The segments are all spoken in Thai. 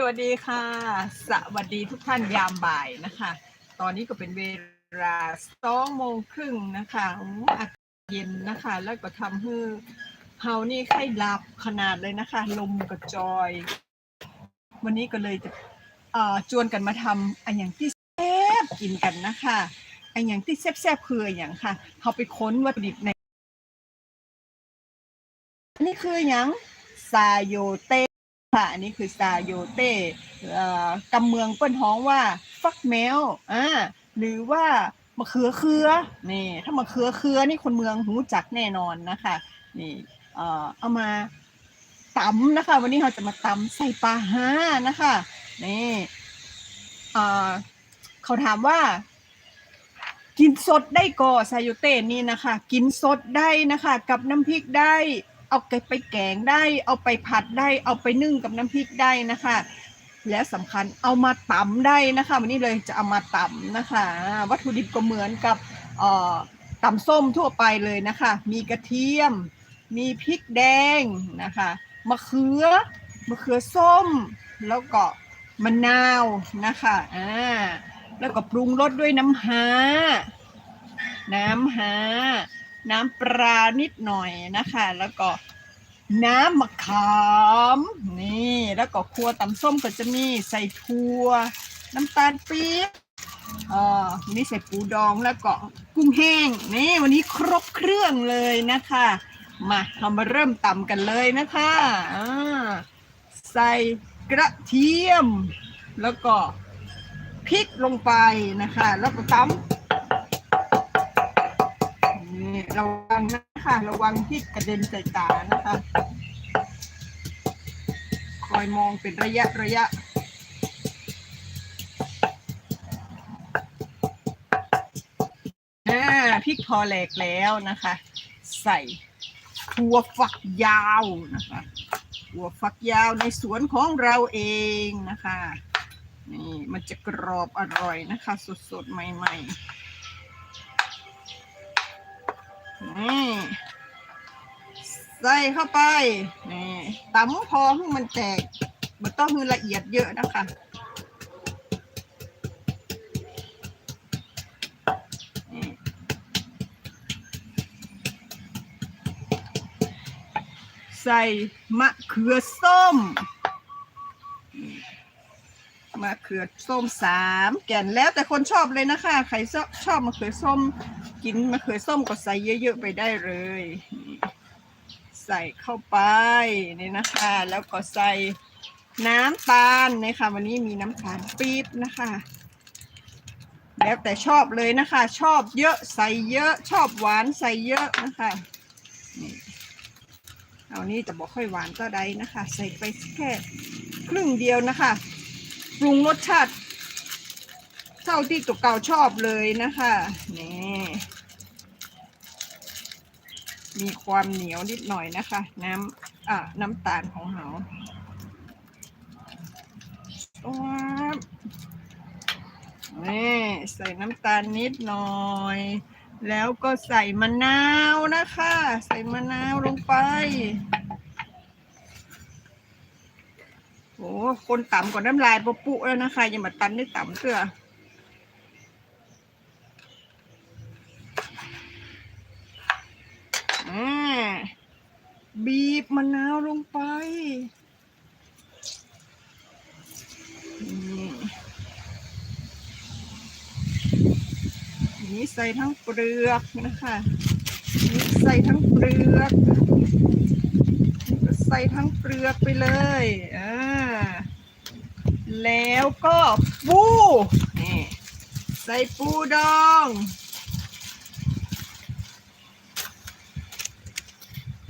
สวัสดีค่ะ สวัสดีทุกท่านยามบ่ายนะคะ ตอนนี้ก็เป็นเวลาสองโมงครึ่งนะคะอากาศเย็นนะคะ แล้วก็ทำให้เฮานี่ไข้หลับขนาดเลยนะคะ ลมกระจอย วันนี้ก็เลยจะจวนกันมาทำอันอย่างที่แซ่บกินกันนะคะอันอย่างที่แซ่บๆคือออย่างค่ะเขาไปค้นวัตถุดิบในนนี้คืออย่างซาโยเต้ ค่ะ อันนี้คือซาโยเต้กำเมืองเปิ้นฮ้องว่าฟักแมวอ่าหรือว่ามะเขือเคือนี่ถ้ามะเขือเคือนี่คนเมืองหูจักแน่นอนนะคะนี่เอ่อเอามาตำนะคะ วันนี้เราจะมาตำใส่ปลาห้านะคะนี่เอ่อเขาถามว่า กินสดได้ก่อซาโยเต้นี่นะคะ กินสดได้นะคะ กับน้ำพริกได้ เอาไปแกงได้เอาไปผัดได้เอาไปนึ่งกับน้ำพริกได้นะคะ และสำคัญเอามาตำได้นะคะ วันนี้เลยจะเอามาตำนะคะ วัตถุดิบก็เหมือนกับตำส้มทั่วไปเลยนะคะ มีกระเทียม มีพริกแดงนะคะมะเขือมะเขือส้ม แล้วก็มะนาวนะคะอ่าแล้วก็ปรุงรสด้วยน้ำฮาน้ำฮา น้ำปลานิดหน่อยนะคะ แล้วก็น้ำมะขามนี่แล้วก็ครัวตำส้มก็จะมีใส่ถั่วน้ำตาลปี๊บเอ่อวันนี้ใส่ปูดองแล้วก็กุ้งแห้งนี่วันนี้ครบเครื่องเลยนะคะมาเรามาเริ่มตำกันเลยนะคะอ่าใส่กระเทียม แล้วก็พริกลงไปนะคะ แล้วก็ตำ ระวังนะคะระวังพริกกระเด็นใส่ตานะคะคอยมองเป็นระยะระยะอ่าพริกพอแหลกแล้วนะคะ ใส่ถั่วฝักยาวนะคะถั่วฝักยาวในสวนของเราเองนะคะ นี่มันจะกรอบอร่อยนะคะ สดๆ ใหม่ ๆ นี่ใส่เข้าไปนี่ตำพอให้มันแตกมันต้องให้ละเอียดเยอะนะคะใส่มะเขือส้ม มะเขือส้มสามแก่นแล้วแต่คนชอบเลยนะคะ ใครชอบมะเขือส้ม กินมะเขือส้มก็ใส่เยอะๆไปได้เลย ใส่เข้าไปนี่นะคะ แล้วก็ใส่น้ำตาลนะคะวันนี้มีน้ำตาลปี๊บนะคะ แล้วแต่ชอบเลยนะคะ ชอบเยอะใส่เยอะชอบหวานใส่เยอะนะคะนี่เอานี้จะบอกค่อยหวานก็ได้นะคะ ใส่ไปแค่ครึ่งเดียวนะคะปรุงรสชาติเท่าที่ตัวเก่าชอบเลยนะคะนี่ มีความเหนียวนิดหน่อยนะคะ น้ำอ่าน้ำตาลของเราว้าวนี่ใส่น้ำตาลนิดหน่อย แล้วก็ใส่มะนาวนะคะ ใส่มะนาวลงไปโอ้คนต่ำกว่าน้ำลายปะปุแล้วนะคะ อย่ามาตันได้ต่ำเสื้อ บีบมะนาวลงไปนี่ใส่ทั้งเปลือกนะคะนี่ใส่ทั้งเปลือกใส่ทั้งเปลือกไปเลยอ่าแล้วก็ปูนี่ใส่ปูดอง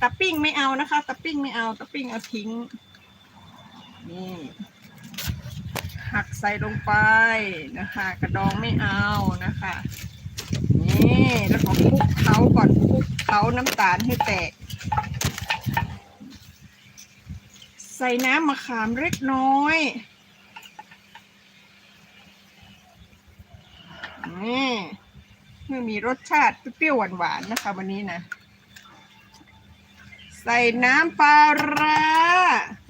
ตะปิ้งไม่เอานะคะตะปิ้งไม่เอาตะปิ้งเอาทิ้ง นี่หักใส่ลงไปนะคะ กระดองไม่เอานะคะ นี่แล้วก็คลุกเขาก่อนคลุกเขาน้ำตาลให้แตก ใส่น้ำมะขามเล็กน้อยนี่เพื่อมีรสชาติเปรี้ยวหวานๆนะคะ วันนี้นะ ใส่น้ำปลาร้า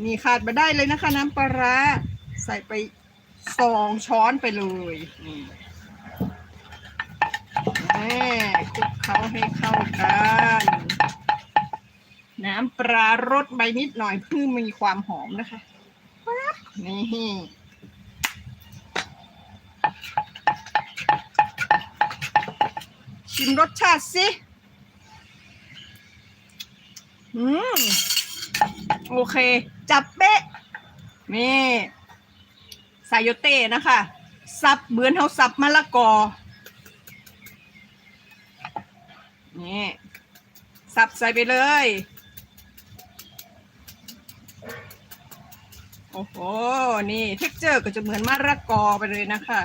นี่ขาดมาได้เลยนะคะ น้ำปลาร้าใส่ไปสองช้อนไปเลยนี่แม่คลุกเขาให้เข้ากัน น้ำปลารสใบนิดหน่อยเพื่อมีความหอมนะคะนี่ชิมรสชาติสิ อืมโอเค จับเป๊ะ นี่ไซโยเต้นะคะสับเหมือนเขาสับมะละกอ นี่ สับใส่ไปเลย โอ้โห นี่เท็กเจอร์ก็จะเหมือนมะละกอไปเลยนะคะ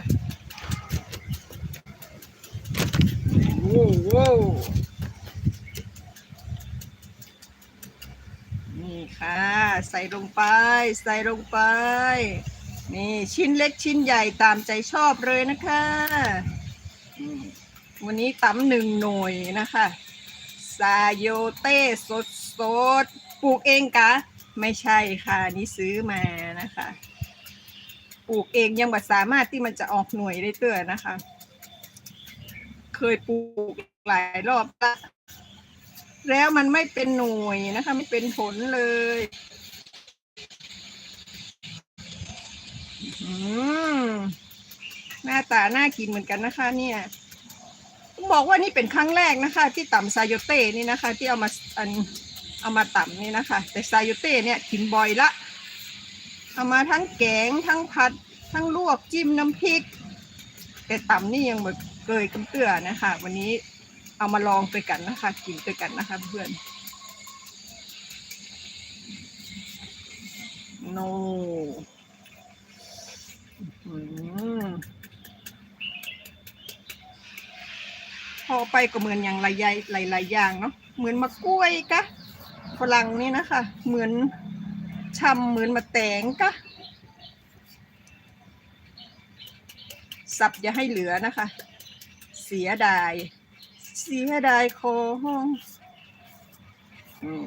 โว้วโว้วนี่ค่ะ ใส่ลงไป ใส่ลงไป นี่ชิ้นเล็กชิ้นใหญ่ตามใจชอบเลยนะคะ วันนี้ตำหนึ่งหน่วยนะคะซาโยเต้สดสดปลูกเองกะ ไม่ใช่ค่ะ นี่ซื้อมานะคะ ปลูกเองยังบ่สามารถที่มันจะออกหน่วยได้เตือนะคะ เคยปลูกหลายรอบและแล้วมันไม่เป็นหน่วยนะคะ ไม่เป็นผลเลย อืม หน้าตาน่ากินเหมือนกันนะคะ เนี่ยต้องบอกว่านี่เป็นครั้งแรกนะคะ ที่ตำซาโยเต้นี่นะคะ ที่เอามาอันเอามาตำนี่นะคะ แต่ซาโยเต้เนี่ยกินบ่อยละเอามาทั้งแกงทั้งผัด ทั้งลวกจิ้มน้ำพริก แต่ตำนี่ยังแบบเกยกำเตื้อนะคะ วันนี้เอามาลองไปกันนะคะ กินไปกันนะคะเพื่อนโนอืม พอไปก็เหมือนอย่างหลายๆหลายๆอย่างเนาะเหมือนมะกล้วยกะฝรั่งนี่นะคะ เหมือนชำเหมือนมะแตงกะสับอย่าให้เหลือนะคะ เสียดาย เสียดายของอืม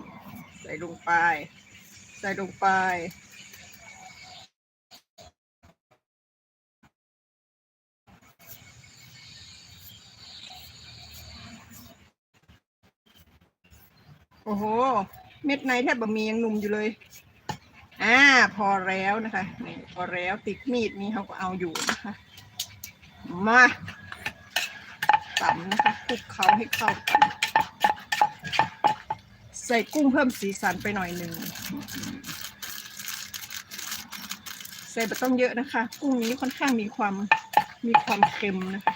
ใส่ลงไป ใส่ลงไป โอ้โห เม็ดในแทบบะหมี่ยังหนุ่มอยู่เลย อ่า พอแล้วนะคะนี่พอแล้วติดมีดนี้เขาก็เอาอยู่นะคะ มาตำนะคะคลุกเขาให้เข้ากันใส่กุ้งเพิ่มสีสันไปหน่อยหนึ่งใส่ไม่ต้องเยอะนะคะ กุ้งนี้ค่อนข้างมีความมีความเค็มนะคะ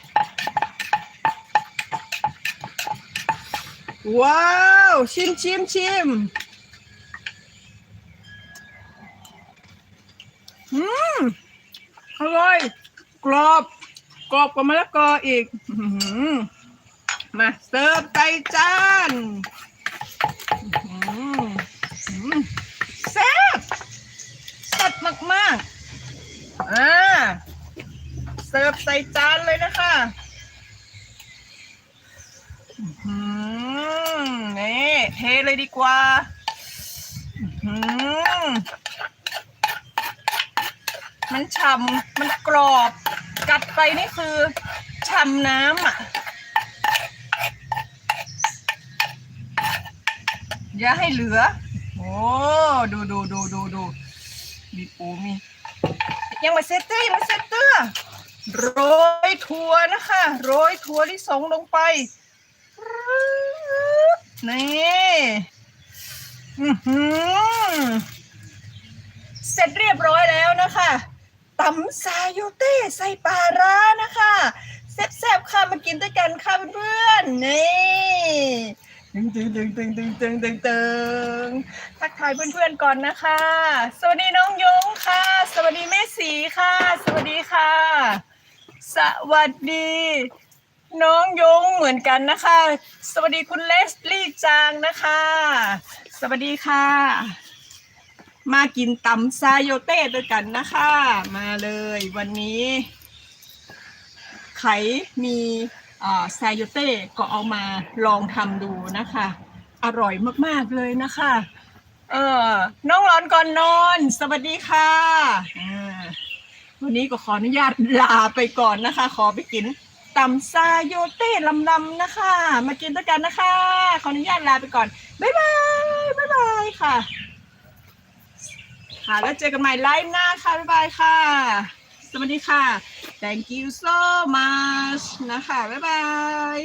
ว้าว ชิมชิมชิมอืมอร่อย กรอบ กรอบกว่ามะละกออีกอมาเสิร์ฟใส่จานแซ่บแซ่บมากๆอ่าเสิร์ฟใส่จานเลยนะคะอื้อหือ นี่เทเลยดีกว่ามันฉ่ำมันกรอบ กัดไปนี่คือฉ่ำน้ำอะ อย่าให้เหลือ โอ้ดูดูดูดูดูมีปูมียังมาเซตเตอร์ยังมาเซตเตอร์โรยถั่วนะคะ โรยถั่วลิสงลงไป นี่เสร็จเรียบร้อยแล้วนะคะตำซาโยเต้ใส่ปลาร้านะคะแซ่บๆค่ะมากินด้วยกันค่ะเพื่อนๆนี่ตึงตึงตึงตึงตึงตึงตึงตึงทักทายเพื่อนๆก่อนนะคะ สวัสดีน้องยงค่ะ สวัสดีแม่สีค่ะ สวัสดีค่ะ สวัสดี น้องยงเหมือนกันนะคะ สวัสดีคุณเลสลี่จางนะคะ สวัสดีค่ะ มากินตำซาโยเต้ด้วยกันนะคะ มาเลยวันนี้ ไขมีอ่าซาโยเต้ก็เอามาลองทำดูนะคะ อร่อยมากๆเลยนะคะ เออน้องร้อนก่อนนอน สวัสดีค่ะ วันนี้ก็ขออนุญาตลาไปก่อนนะคะ ขอไปกิน ตำซาโยเต้ลำๆนะคะ มากินด้วยกันนะคะ ขออนุญาตลาไปก่อน บ๊ายบาย บ๊ายบายค่ะ ค่ะ แล้วเจอกันใหม่ไลฟ์หน้าค่ะ บ๊ายบายค่ะ สวัสดีค่ะ thank you so much นะคะ บ๊ายบาย